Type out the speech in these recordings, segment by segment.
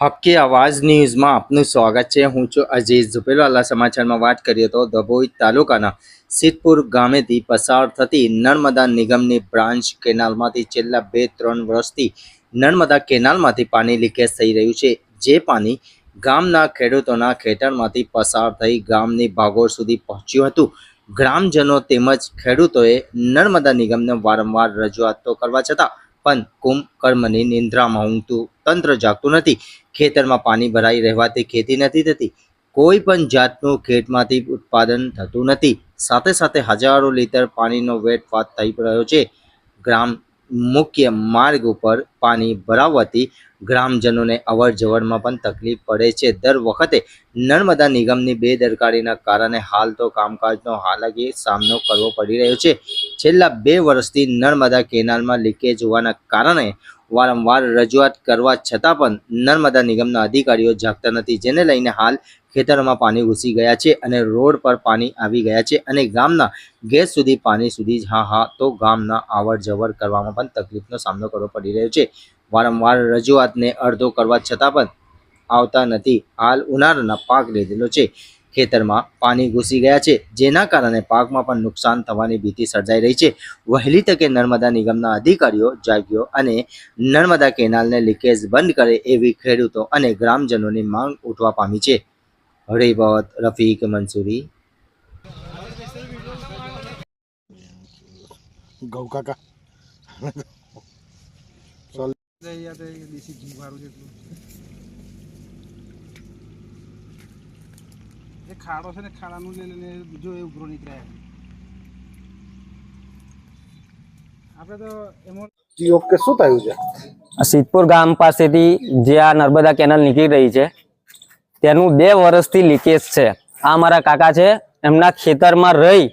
હક્કી આવાજ ન્યૂઝમાં આપનું સ્વાગત છે. હું છું અજીઝ ઝુપેલવાલા સમાચારમાં વાત કરીએ તો દભોઈ તાલુકાના સિદ્ધપુર ગામેથી પસાર થતી નર્મદા નિગમની બ્રાન્ચ કેનાલમાંથી છેલ્લા બે ત્રણ વર્ષથી નર્મદા કેનાલમાંથી પાણી લીકેજ થઈ રહ્યું છે, જે પાણી ગામના ખેડૂતોના ખેતરમાંથી પસાર થઈ ગામની ભાગોળ સુધી પહોંચ્યું હતું. ગ્રામજનો તેમજ ખેડૂતોએ નર્મદા નિગમને વારંવાર રજૂઆત તો કરવા છતાં પણ કુંભકર્મની નિંદ્રામાં ઊંઘતું તંત્ર જાગતું નથી. ખેતરમાં પાણી ભરાઈ રહેવાથી ખેતી નથી થતી. કોઈ પણ જાતનું ખેતમાંથી ઉત્પાદન થતું નથી. સાથે સાથે હજારો લીટર પાણીનો વેટફાટ થઈ રહ્યો છે. ગ્રામ મુખ્ય માર્ગ ઉપર પાણી ભરાવવાથી ગ્રામજનોને અવર જવરમાં પણ તકલીફ પડે છે. દર વખતે નર્મદા નિગમની બેદરકારીના કારણે હાલ તો કામકાજનો હાલાકી સામનો કરવો પડી રહ્યો છે. છેલ્લા બે વર્ષથી નર્મદા કેનાલમાં લીકેજ હોવાના કારણે વારંવાર રજૂઆત કરવા છતાં પણ નર્મદા નિગમના અધિકારીઓ જાગતા નથી, જેને લઈને હાલ ખેતરોમાં પાણી ઘૂસી ગયા છે અને રોડ પર પાણી આવી ગયા છે અને ગામના ગેસ સુધી પાણી સુધી હા હા, તો ગામના આવર જવર કરવામાં પણ તકલીફનો સામનો કરવો પડી રહ્યો છે. વારંવાર રજૂઆતને અડધો કરવા છતાં પણ આવતા નથી. હાલ ઉનાળાના પાક લીધેલો છે. ખેતરમાં પાણી ઘૂસી ગયા છે. જેના કારણે પાકમાં પણ નુકસાન થવાની ભીતિ સર્જાઈ રહી છે. વહેલી તકે નર્મદા નિગમના અધિકારીઓ જાગ્યો અને નર્મદા કેનાલને લીકેજ બંધ કરે એવી ખેડૂતો અને ગ્રામજનોની માંગ ઉઠવા પામી છે. હરિભવત રફીક મંસૂરી. કાકા. ઘી જેટલું. એ ખાડો છે ને ખાડાનું લઈ લઈને બીજો એ ઉભરો નીકળ્યા આપણે તો એમાં ઓકે શું થયું છે? આ સિદ્ધપુર ગામ પાસેથી જે આ નર્મદા કેનાલ નીકળી રહી છે તેનું બે વર્ષથી લીકેજ છે. આ મારા કાકા છે એમના ખેતરમાં રહી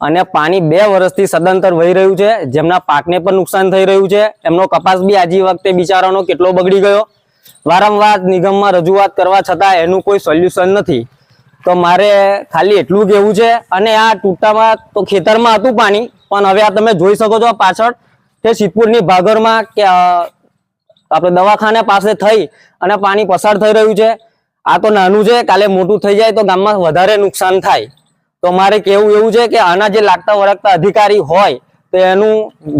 અને પાણી બે વર્ષથી સદંતર વહી રહ્યું છે. જેમના પાકને પણ નુકસાન થઈ રહ્યું છે. એમનો કપાસ બી આજી વખતે બિચારાનો કેટલો બગડી ગયો. વારંવાર નિગમમાં રજૂઆત કરવા છતાં એનું કોઈ સોલ્યુશન નથી. તો મારે ખાલી એટલું કહેવું છે. અને આ ટૂટામાં તો ખેતરમાં હતું પાણી, પણ હવે આ તમે જોઈ શકો છો પાછળ તે સિદ્ધપુરની ભાગરમાં કે આપણે દવાખાને પાસે થઈ અને પાણી પસાર થઈ રહ્યું છે. આ તો નાનું છે, કાલે મોટું થઈ જાય તો ગામમાં વધારે નુકસાન થાય. તો મારે કેવું એવું છે કે આના જે લાગતા વળગતા અધિકારી હોય, તો એનું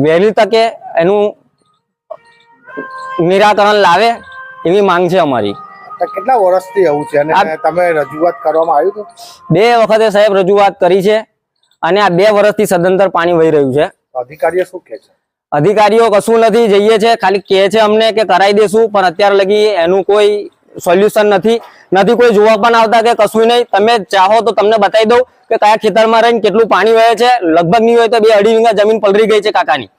વહેલી તકે એનું નિરાકરણ લાવે એવી માંગ છે અમારી. કેટલા વર્ષથી આવું છે? અને તમે રજૂઆત કરવામાં આવ્યું હતું? બે વખતે સાહેબ રજૂઆત કરી છે અને આ બે વર્ષથી સદંતર પાણી વહી રહ્યું છે. અધિકારીઓ શું કહે છે? અધિકારીઓ કશું નથી જઈએ છે ખાલી કહે છે અમને કે કરાવી દેશું પણ અત્યાર લગી એનું કોઈ સોલ્યુશન નથી. નથી કોઈ જોવા પણ આવતા કે કશું નહીં. તમે ચાહો તો તમને બતાવી દઉં કે કયા ખેતરમાં રહીને કેટલું પાણી વહે છે. લગભગ નહીં હોય તો બે અઢી વીઘા જમીન પલરી ગઈ છે કાકાની.